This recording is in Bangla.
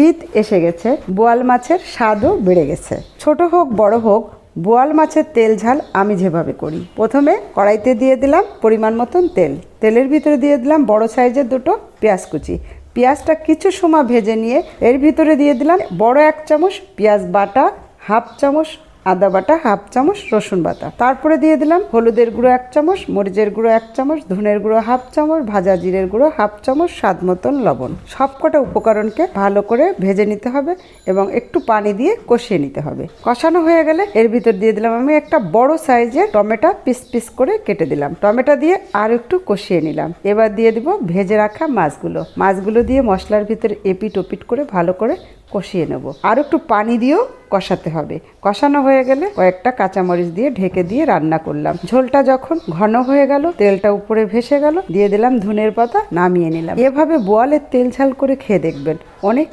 শীত এসে গেছে, বোয়াল মাছের স্বাদও বেড়ে গেছে। ছোট হোক, বড় হোক, বোয়াল মাছের তেল ঝাল আমি যেভাবে করি। প্রথমে কড়াইতে দিয়ে দিলাম পরিমাণ মতন তেল। তেলের ভিতরে দিয়ে দিলাম বড় সাইজের দুটো পেঁয়াজ কুচি। পেঁয়াজটা কিছু সময় ভেজে নিয়ে এর ভিতরে দিয়ে দিলাম বড় এক চামচ পেঁয়াজ বাটা, হাফ চামচ আদা বাটা হাফ চামচ, রসুন বাটা। তারপরে দিয়ে দিলাম হলুদের গুঁড়ো এক চামচ, মরিচের গুঁড়ো এক চামচ, ধনের গুঁড়ো হাফ চামচ, ভাজা জিরের গুঁড়ো হাফ চামচ, স্বাদ মতন লবণ। সবকটা উপকরণকে ভালো করে ভেজে নিতে হবে এবং একটু পানি দিয়ে কষিয়ে নিতে হবে। কষানো হয়ে গেলে এর ভিতর দিয়ে দিলাম আমি একটা বড় সাইজের টমেটো পিস পিস করে কেটে দিলাম। টমেটো দিয়ে আর একটু কষিয়ে নিলাম। এবার দিয়ে দিব ভেজে রাখা মাছগুলো। মাছগুলো দিয়ে মশলার ভিতরে এপিট ওপিট করে ভালো করে কষিয়ে নেব। আর একটু পানি দিয়েও কষাতে হবে। কষানো হয়ে গেলে কয়েকটা কাঁচামরিচ দিয়ে ঢেকে দিয়ে রান্না করলাম। ঝোলটা যখন ঘন হয়ে গেল, তেলটা উপরে ভেসে গেল, দিয়ে দিলাম ধনের পাতা, নামিয়ে নিলাম। এভাবে বোয়ালের তেল ঝাল করে খেয়ে দেখবেন, অনেক